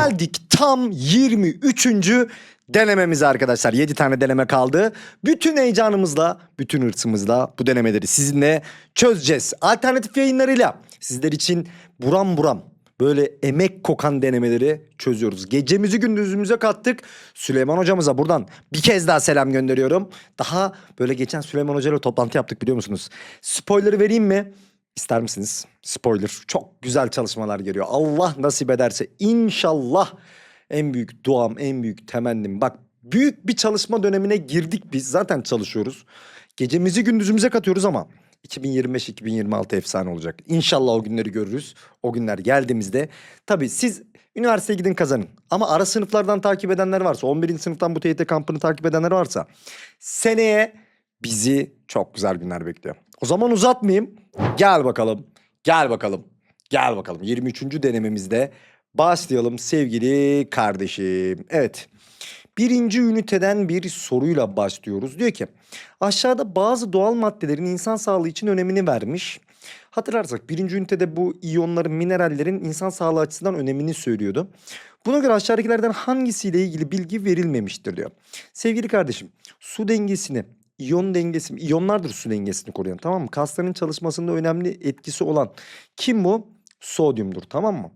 Geldik tam 23. denememize arkadaşlar. 7 tane deneme kaldı. Bütün heyecanımızla, bütün hırsımızla bu denemeleri sizinle çözeceğiz. Alternatif yayınlarıyla sizler için buram buram böyle emek kokan denemeleri çözüyoruz. Gecemizi gündüzümüze kattık. Süleyman hocamıza buradan bir kez daha selam gönderiyorum. Daha böyle geçen Süleyman hocayla toplantı yaptık biliyor musunuz? Spoiler'ı vereyim mi? İster misiniz? Spoiler. Çok güzel çalışmalar geliyor. Allah nasip ederse inşallah en büyük duam, en büyük temennim. Bak büyük bir çalışma dönemine girdik biz. Zaten çalışıyoruz. Gecemizi gündüzümüze katıyoruz ama 2025-2026 efsane olacak. İnşallah o günleri görürüz. O günler geldiğimizde. Tabii siz üniversiteye gidin kazanın. Ama ara sınıflardan takip edenler varsa, 11. sınıftan bu TYT kampını takip edenler varsa seneye bizi çok güzel günler bekliyor. O zaman uzatmayayım. Gel bakalım. Gel bakalım. Gel bakalım. 23. denememizde başlayalım sevgili kardeşim. Evet. Birinci üniteden bir soruyla başlıyoruz. Diyor ki aşağıda bazı doğal maddelerin insan sağlığı için önemini vermiş. Hatırlarsak birinci ünitede bu iyonların, minerallerin insan sağlığı açısından önemini söylüyordu. Buna göre aşağıdakilerden hangisiyle ilgili bilgi verilmemiştir diyor. Sevgili kardeşim su dengesini İyon dengesi, iyonlardır su dengesini koruyan tamam mı? Kasların çalışmasında önemli etkisi olan kim bu? Sodyumdur tamam mı?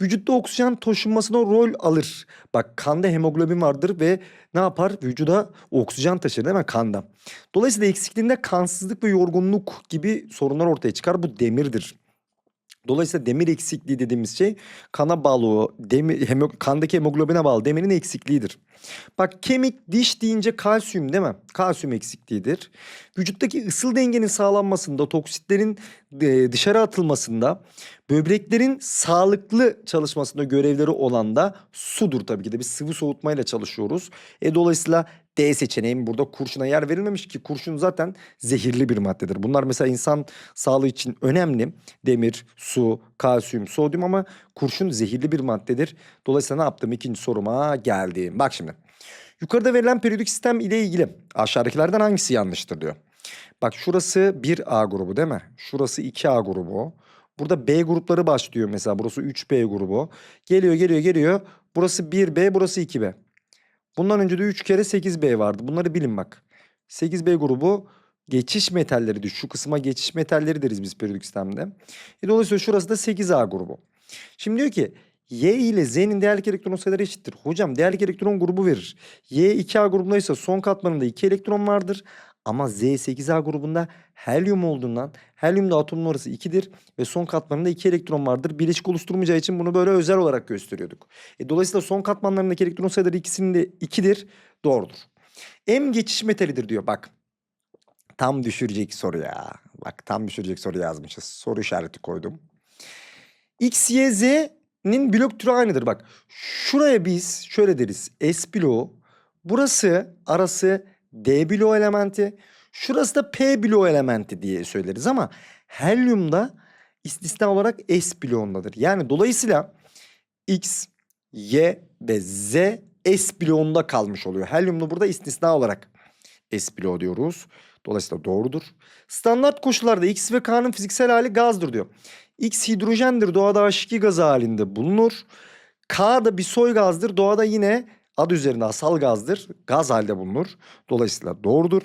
Vücutta oksijen taşınmasına rol alır. Bak kanda hemoglobin vardır ve ne yapar? Vücuda oksijen taşır değil mi kanda? Dolayısıyla eksikliğinde kansızlık ve yorgunluk gibi sorunlar ortaya çıkar. Bu demirdir. Dolayısıyla demir eksikliği dediğimiz şey kana bağlı o demir, hemo, kandaki hemoglobine bağlı demirin eksikliğidir. Bak kemik diş deyince kalsiyum değil mi? Kalsiyum eksikliğidir. Vücuttaki ısıl dengenin sağlanmasında, toksitlerin e, dışarı atılmasında, böbreklerin sağlıklı çalışmasında görevleri olan da sudur tabii ki de. Biz sıvı soğutmayla çalışıyoruz. E, dolayısıyla D seçeneğim burada kurşuna yer verilmemiş ki kurşun zaten zehirli bir maddedir. Bunlar mesela insan sağlığı için önemli. Demir, su, kalsiyum, sodyum ama kurşun zehirli bir maddedir. Dolayısıyla ne yaptım? İkinci soruma geldim. Bak şimdi. Yukarıda verilen periyodik sistem ile ilgili aşağıdakilerden hangisi yanlıştır diyor. Bak şurası 1A grubu değil mi? Şurası 2A grubu. Burada B grupları başlıyor mesela. Burası 3B grubu. Geliyor geliyor geliyor. Burası 1B burası 2B. Bundan önce de 3 kere 8B vardı. Bunları bilin bak. 8B grubu geçiş metalleridir. Şu kısma geçiş metalleri deriz biz periyodik sistemde. E dolayısıyla şurası da 8A grubu. Şimdi diyor ki Y ile Z'nin değerlik elektron sayıları eşittir. Hocam değerlik elektron grubu verir. Y 2A grubundaysa son katmanında 2 elektron vardır. Ama Z 8A grubunda helyum olduğundan helyumda atomun orası 2'dir ve son katmanında 2 elektron vardır. Bileşik oluşturmayacağı için bunu böyle özel olarak gösteriyorduk. E, dolayısıyla son katmanlarındaki elektron sayıları ikisinin de 2'dir. Doğrudur. M geçiş metalidir diyor bak. Tam düşürecek soru ya. Bak tam düşürecek soru yazmışız. Soru işareti koydum. X, Y, Z'nin blok türü aynıdır. Bak şuraya biz şöyle deriz. S bloğu. Burası arası D bloğu elementi. Şurası da P bloğu elementi diye söyleriz ama helyumda istisna olarak S bloğundadır. Yani dolayısıyla X, Y ve Z S bloğunda kalmış oluyor. Helyumda burada istisna olarak S bloğu diyoruz. Dolayısıyla doğrudur. Standart koşullarda X ve K'nın fiziksel hali gazdır diyor. X hidrojendir doğada H2 gazı halinde bulunur. K da bir soy gazdır doğada yine adı üzerinde asal gazdır. Gaz halde bulunur. Dolayısıyla doğrudur.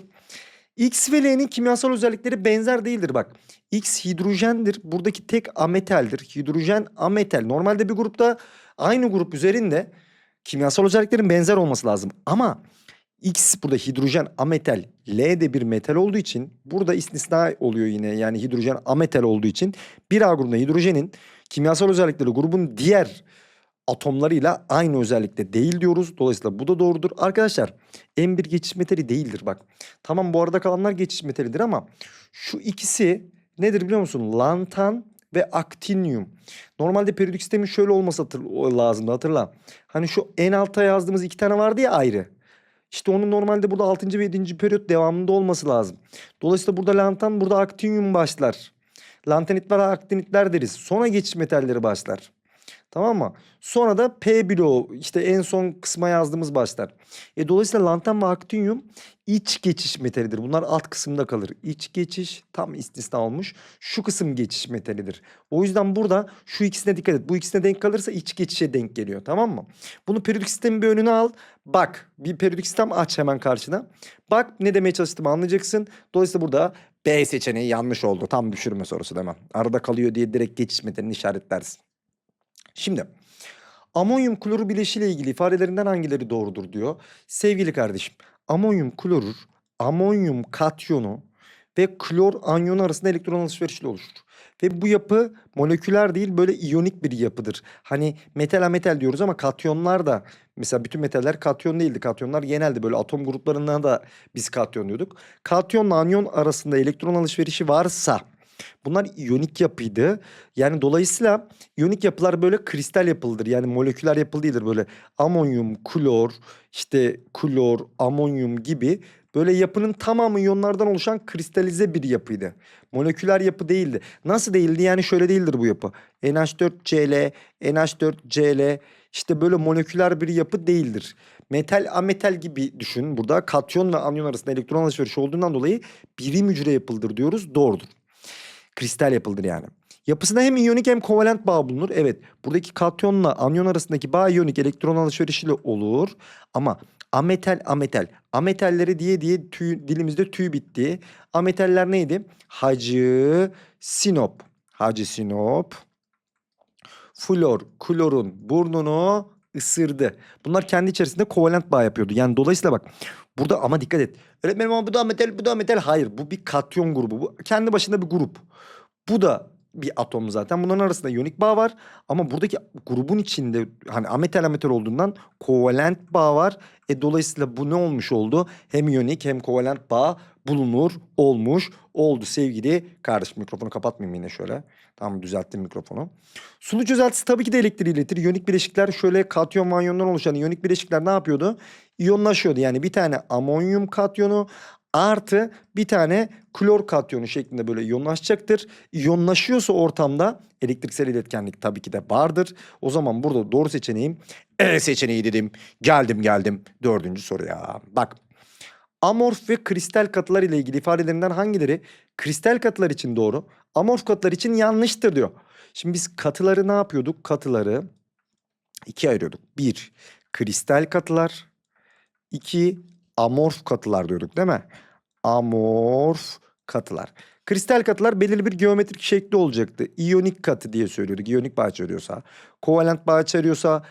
X ve L'nin kimyasal özellikleri benzer değildir bak. X hidrojendir. Buradaki tek ametaldir. Hidrojen ametal. Normalde bir grupta aynı grup üzerinde kimyasal özelliklerin benzer olması lazım. Ama X burada hidrojen ametal, L de bir metal olduğu için burada istisna oluyor yine. Yani hidrojen ametal olduğu için bir A grubunda hidrojenin kimyasal özellikleri grubun diğer atomlarıyla aynı özellikte değil diyoruz. Dolayısıyla bu da doğrudur. Arkadaşlar M1 geçiş metali değildir bak. Tamam bu arada kalanlar geçiş metalidir ama şu ikisi nedir biliyor musun? Lantan ve aktinyum. Normalde periyodik sistemin şöyle olması hatır, lazımdı hatırla. Hani şu en alta yazdığımız iki tane vardı ya ayrı. İşte onun normalde burada 6. ve 7. periyot devamında olması lazım. Dolayısıyla burada lantan burada aktinyum başlar. Lantanit aktinitler deriz. Sonra geçiş metalleri başlar. Tamam mı? Sonra da P bloğu işte en son kısma yazdığımız başlar. E, dolayısıyla lantan ve aktinyum iç geçiş metalidir. Bunlar alt kısımda kalır. İç geçiş tam istisna olmuş. Şu kısım geçiş metalidir. O yüzden burada şu ikisine dikkat et. Bu ikisine denk kalırsa iç geçişe denk geliyor. Tamam mı? Bunu periyodik sistemin bir önüne al. Bak bir periyodik sistem aç hemen karşına. Bak ne demeye çalıştığımı anlayacaksın. Dolayısıyla burada B seçeneği yanlış oldu. Tam düşürme sorusu demem. Arada kalıyor diye direkt geçiş metalini işaretlersin. Şimdi amonyum klorür bileşiyle ilgili ifadelerinden hangileri doğrudur diyor. Sevgili kardeşim amonyum klorür amonyum katyonu ve klor anyonu arasında elektron alışverişiyle oluşur. Ve bu yapı moleküler değil böyle iyonik bir yapıdır. Hani metal ametal diyoruz ama katyonlar da mesela bütün metaller katyon değildi. Katyonlar genelde böyle atom gruplarından da biz katyon diyorduk. Katyonla anyon arasında elektron alışverişi varsa bunlar iyonik yapıydı. Yani dolayısıyla iyonik yapılar böyle kristal yapılıdır. Yani moleküler yapılı değildir. Böyle amonyum, klor, işte klor, amonyum gibi böyle yapının tamamı iyonlardan oluşan kristalize bir yapıydı. Moleküler yapı değildi. Nasıl değildi? Yani şöyle değildir bu yapı. NH4Cl, NH4Cl işte böyle moleküler bir yapı değildir. Metal ametal gibi düşün. Burada katyon ve anyon arasında elektron alışverişi olduğundan dolayı birim hücre yapıldır diyoruz. Doğrudur. Kristal yapıldır yani. Yapısında hem iyonik hem kovalent bağ bulunur. Evet buradaki katyonla anyon arasındaki bağ iyonik elektron alışverişiyle olur. Ama ametal ametal. Ametalleri diye diye tüy, dilimizde tüy bitti. Ametaller neydi? Hacı, sinop. Hacı sinop. Flor, klorun burnunu ısırdı. Bunlar kendi içerisinde kovalent bağ yapıyordu. Yani dolayısıyla bak burada ama dikkat et. Öğretmenim ama bu da metal, bu da metal. Hayır bu bir katyon grubu. Bu kendi başında bir grup. Bu da bir atom zaten. Bunların arasında iyonik bağ var. Ama buradaki grubun içinde hani ametal ametal olduğundan kovalent bağ var. E dolayısıyla bu ne olmuş oldu? Hem iyonik hem kovalent bağ bulunur, olmuş, oldu sevgili kardeşim. Mikrofonu kapatmayayım yine şöyle. Tamam düzelttim mikrofonu. Sulu çözeltisi tabii ki de elektriği iletir. İyonik bileşikler şöyle katyon ve anyondan oluşan iyonik bileşikler ne yapıyordu? İyonlaşıyordu. Yani bir tane amonyum katyonu artı bir tane klor katyonu şeklinde böyle iyonlaşacaktır. İyonlaşıyorsa ortamda elektriksel iletkenlik tabii ki de vardır. O zaman burada doğru seçeneğim E seçeneği dedim. Geldim geldim dördüncü soruya. Bak amorf ve kristal katılar ile ilgili ifadelerinden hangileri kristal katılar için doğru, amorf katılar için yanlıştır diyor. Şimdi biz katıları ne yapıyorduk? Katıları ikiye ayırıyorduk. Bir, kristal katılar. İki amorf katılar diyorduk değil mi? Amorf katılar. Kristal katılar belirli bir geometrik şekli olacaktı. İyonik katı diye söylüyorduk. İyonik bağ içeriyorsa. Kovalent bağ içeriyorsa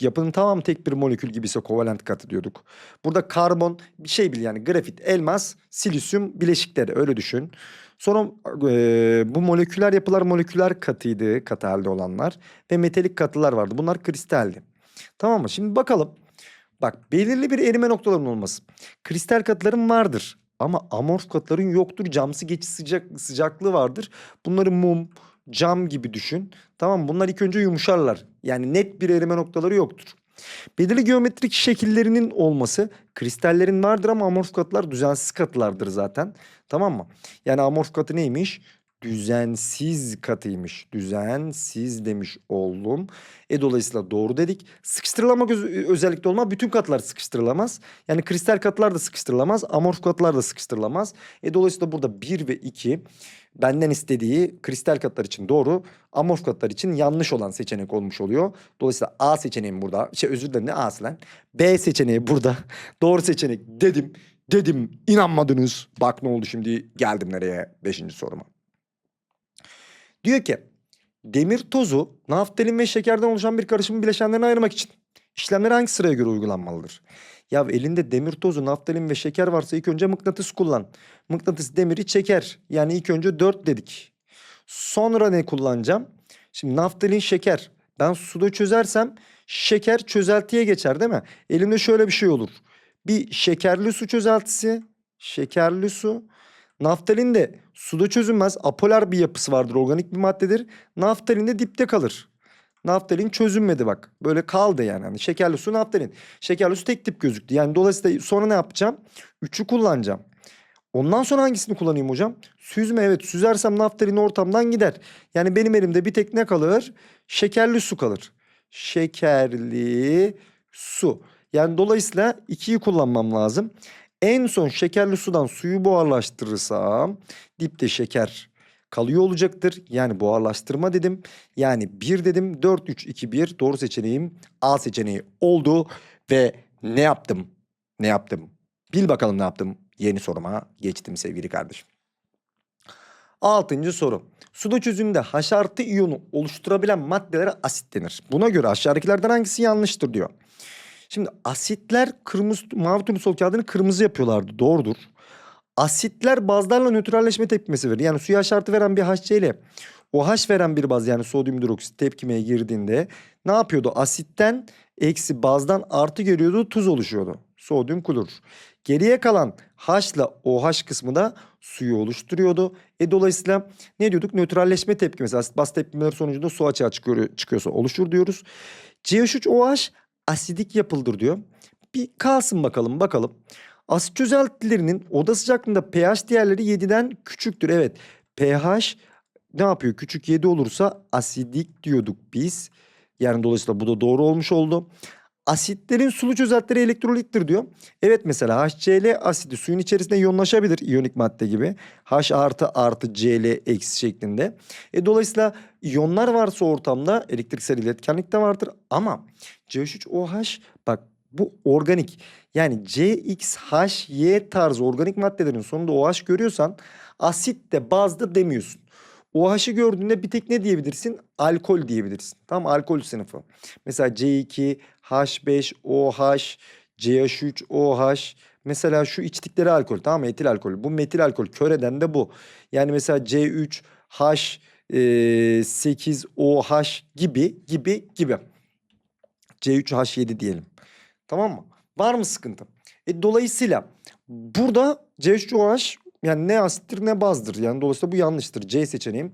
yapının tamam tek bir molekül gibiyse kovalent katı diyorduk. Burada karbon bir şey bil yani grafit, elmas, silisyum bileşikleri öyle düşün. Sonra e, bu moleküler yapılar moleküler katıydı katı halde olanlar ve metalik katılar vardı. Bunlar kristaldi. Tamam mı? Şimdi bakalım. Bak belirli bir erime noktalarının olması. Kristal katıların vardır. Ama amorf katıların yoktur. Camsı geçiş sıcak, sıcaklığı vardır. Bunları mum, cam gibi düşün. Tamam? Bunlar ilk önce yumuşarlar. Yani net bir erime noktaları yoktur. Belirli geometrik şekillerinin olması kristallerin vardır ama amorf katılar düzensiz katılardır zaten. Tamam mı? Yani amorf katı neymiş? Düzensiz katıymış. Düzensiz demiş oldum. E dolayısıyla doğru dedik. Sıkıştırılama özellikle olma bütün katılar sıkıştırılamaz. Yani kristal katılar da sıkıştırılamaz. Amorf katılar da sıkıştırılamaz. E dolayısıyla burada 1 ve 2 benden istediği kristal katlar için doğru, amorf katlar için yanlış olan seçenek olmuş oluyor. Dolayısıyla A seçeneğim burada. Şey özür dilerim ne A'sı lan? B seçeneği burada. doğru seçenek dedim. Dedim inanmadınız. Bak ne oldu şimdi geldim nereye? Beşinci soruma. Diyor ki demir tozu naftalin ve şekerden oluşan bir karışımın bileşenlerine ayırmak için işlemler hangi sıraya göre uygulanmalıdır? Ya elinde demir tozu, naftalin ve şeker varsa ilk önce mıknatıs kullan. Mıknatıs demiri çeker. Yani ilk önce 4 dedik. Sonra ne kullanacağım? Şimdi naftalin şeker. Ben suda çözersem şeker çözeltiye geçer değil mi? Elimde şöyle bir şey olur. Bir şekerli su çözeltisi, şekerli su. Naftalin de suda çözünmez. Apolar bir yapısı vardır. Organik bir maddedir. Naftalin de dipte kalır. Naftalin çözünmedi bak. Böyle kaldı yani. Hani şekerli su naftalin. Şekerli su tek tip gözüktü. Yani dolayısıyla sonra ne yapacağım? 3'ü kullanacağım. Ondan sonra hangisini kullanayım hocam? Süzme evet süzersem naftalin ortamdan gider. Yani benim elimde bir tek ne kalır? Şekerli su kalır. Şekerli su. Yani dolayısıyla ikiyi kullanmam lazım. En son şekerli sudan suyu buharlaştırırsam dipte şeker kalıyor olacaktır. Yani buharlaştırma dedim. Yani 1 dedim 4 3 2 1 doğru seçeneğim A seçeneği oldu ve ne yaptım? Ne yaptım? Bil bakalım ne yaptım? Yeni soruma geçtim sevgili kardeşim. Altıncı soru. Suda çözünümde H artı iyonu oluşturabilen maddelere asit denir. Buna göre aşağıdakilerden hangisi yanlıştır diyor. Şimdi asitler kırmızı mavi turnusol kağıdını kırmızı yapıyorlardı. Doğrudur. Asitler bazlarla nötralleşme tepkimesi verir. Yani suya H artı veren bir HC ile OH veren bir baz yani sodyum hidroksit tepkimeye girdiğinde ne yapıyordu? Asitten eksi bazdan artı görüyordu tuz oluşuyordu. Sodyum klorür. Geriye kalan H ile OH kısmı da suyu oluşturuyordu. E dolayısıyla ne diyorduk? Nötralleşme tepkimesi. Asit baz tepkimeleri sonucunda su açığa çıkıyor, çıkıyorsa oluşur diyoruz. CH3OH asidik yapıldır diyor. Bir kalsın bakalım bakalım. Asit çözeltilerinin oda sıcaklığında pH değerleri 7'den küçüktür. Evet pH ne yapıyor? Küçük 7 olursa asidik diyorduk biz. Yani dolayısıyla bu da doğru olmuş oldu. Asitlerin sulu çözeltileri elektrolittir diyor. Evet mesela HCl asidi suyun içerisinde iyonlaşabilir iyonik madde gibi. H artı artı Cl eksi şeklinde. E, dolayısıyla iyonlar varsa ortamda elektriksel iletkenlik de vardır. Ama CH3OH bak bu organik. Yani CXHY tarzı organik maddelerin sonunda OH görüyorsan asit de bazda demiyorsun. OH'ı gördüğünde bir tek ne diyebilirsin? Alkol diyebilirsin. Tamam alkol sınıfı. Mesela C2, H5, OH, CH3, OH. Mesela şu içtikleri alkol tamam mı? Etil alkol. Bu metil alkol. Köreden de bu. Yani mesela C3, H, e, 8, OH gibi gibi gibi. C3H7 diyelim. Tamam mı? Var mı sıkıntı? E, dolayısıyla burada C3OH yani ne asittir ne bazdır. Yani dolayısıyla bu yanlıştır. C seçeneğim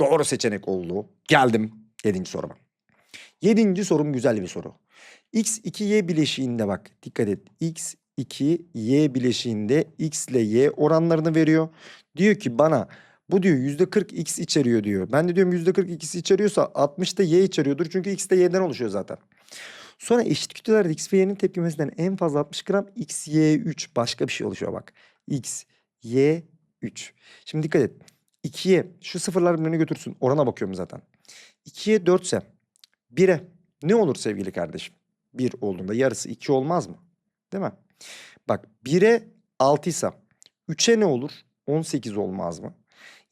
doğru seçenek oldu. Geldim yedinci soruma. Yedinci sorum güzel bir soru. X2Y bileşiğinde bak dikkat et. X2Y bileşiğinde X ile Y oranlarını veriyor. Diyor ki bana bu diyor %40 X içeriyor diyor. Ben de diyorum %40 X içeriyorsa 60 da Y içeriyordur. Çünkü X de Y'den oluşuyor zaten. Sonra eşit kütlelerde X ve Y'nin tepkimesinden en fazla 60 gram X, Y, 3 başka bir şey oluşuyor bak. X, Y, 3. Şimdi dikkat et. 2'ye şu sıfırlar birbirini götürsün. Orana bakıyorum zaten. 2'ye 4 ise 1'e ne olur sevgili kardeşim? 1 olduğunda yarısı 2 olmaz mı? Değil mi? Bak 1'e 6 ise 3'e ne olur? 18 olmaz mı?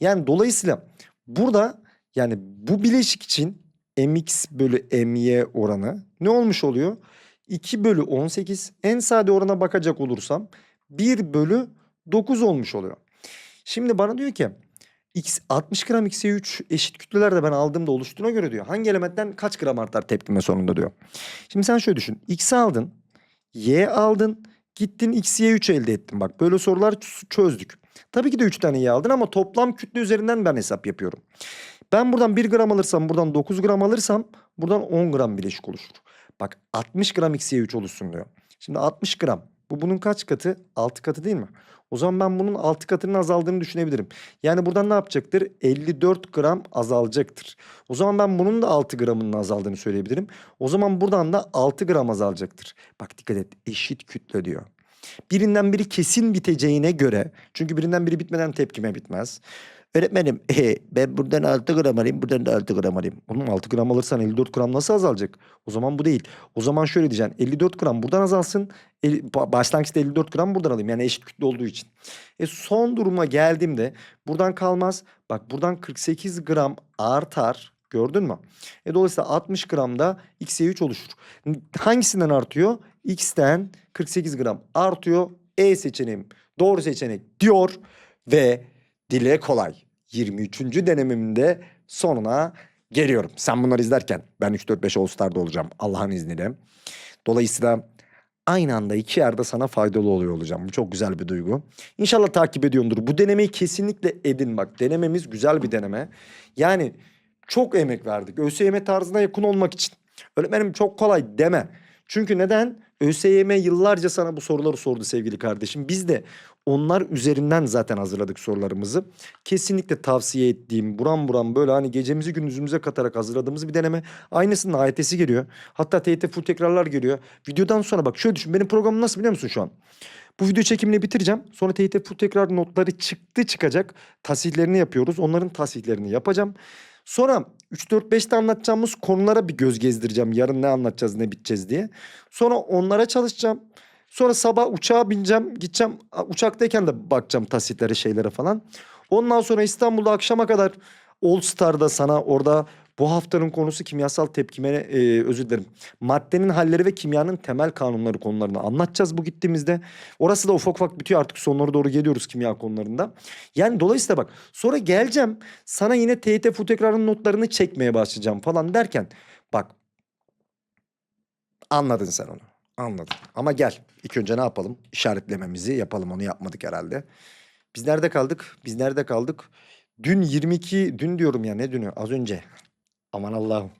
Yani dolayısıyla burada yani bu bileşik için mx bölü my oranı ne olmuş oluyor? 2 bölü 18 en sade orana bakacak olursam 1 bölü 9 olmuş oluyor. Şimdi bana diyor ki X 60 gram X'e 3 eşit kütlelerde ben aldığımda oluştuğuna göre diyor. Hangi elementten kaç gram artar tepkime sonunda diyor. Şimdi sen şöyle düşün. X aldın. Y aldın. Gittin X'ye 3 elde ettin. Bak böyle sorular çözdük. Tabii ki de 3 tane Y aldın ama toplam kütle üzerinden ben hesap yapıyorum. Ben buradan 1 gram alırsam buradan 9 gram alırsam buradan 10 gram bileşik oluşur. Bak 60 gram X'ye 3 oluşsun diyor. Şimdi 60 gram. Bu bunun kaç katı? 6 katı değil mi? O zaman ben bunun 6 katının azaldığını düşünebilirim. Yani buradan ne yapacaktır? 54 gram azalacaktır. O zaman ben bunun da 6 gramının azaldığını söyleyebilirim. O zaman buradan da 6 gram azalacaktır. Bak dikkat et eşit kütle diyor. Birinden biri kesin biteceğine göre çünkü birinden biri bitmeden tepkime bitmez. Öğretmenim e, ben buradan 6 gram alayım buradan da 6 gram alayım. Oğlum 6 gram alırsan 54 gram nasıl azalacak? O zaman bu değil. O zaman şöyle diyeceksin 54 gram buradan azalsın. el- ba- başlangıçta 54 gram buradan alayım yani eşit kütle olduğu için. E son duruma geldiğimde buradan kalmaz. Bak buradan 48 gram artar. Gördün mü? E dolayısıyla 60 gramda x'ye 3 oluşur. Hangisinden artıyor? X'ten 48 gram artıyor. E seçeneğim doğru seçenek diyor ve dile kolay. 23. denememde sonuna geliyorum. Sen bunları izlerken ben 3-4-5 All Star'da olacağım Allah'ın izniyle. Dolayısıyla aynı anda iki yerde sana faydalı oluyor olacağım. Bu çok güzel bir duygu. İnşallah takip ediyordur. Bu denemeyi kesinlikle edin bak. Denememiz güzel bir deneme. Yani çok emek verdik. ÖSYM tarzına yakın olmak için. Öğretmenim çok kolay deme. Çünkü neden? ÖSYM yıllarca sana bu soruları sordu sevgili kardeşim. Biz de onlar üzerinden zaten hazırladık sorularımızı. Kesinlikle tavsiye ettiğim buram buram böyle hani gecemizi gündüzümüze katarak hazırladığımız bir deneme. Aynısının AYT'si geliyor. Hatta TYT full tekrarlar geliyor. Videodan sonra bak şöyle düşün benim programım nasıl biliyor musun şu an? Bu video çekimini bitireceğim. Sonra TYT full tekrar notları çıktı çıkacak. Tasihlerini yapıyoruz. Onların tasihlerini yapacağım. Sonra 3-4-5'te anlatacağımız konulara bir göz gezdireceğim. Yarın ne anlatacağız ne biteceğiz diye. Sonra onlara çalışacağım. Sonra sabah uçağa bineceğim. Gideceğim uçaktayken de bakacağım tasitlere şeylere falan. Ondan sonra İstanbul'da akşama kadar All Star'da sana orada bu haftanın konusu kimyasal tepkime e, özür dilerim. Maddenin halleri ve kimyanın temel kanunları konularını anlatacağız bu gittiğimizde. Orası da ufak ufak bitiyor artık sonlara doğru geliyoruz kimya konularında. Yani dolayısıyla bak sonra geleceğim sana yine TYT tekrarın notlarını çekmeye başlayacağım falan derken bak anladın sen onu. Anladın. Ama gel ilk önce ne yapalım? İşaretlememizi yapalım onu yapmadık herhalde. Biz nerede kaldık? Biz nerede kaldık? Dün 22, dün diyorum ya ne dünü? Az önce. Aman Allah'ım.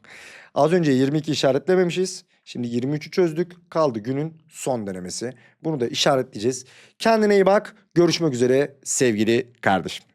Az önce 22 işaretlememişiz. Şimdi 23'ü çözdük. Kaldı günün son denemesi. Bunu da işaretleyeceğiz. Kendine iyi bak. Görüşmek üzere sevgili kardeşim.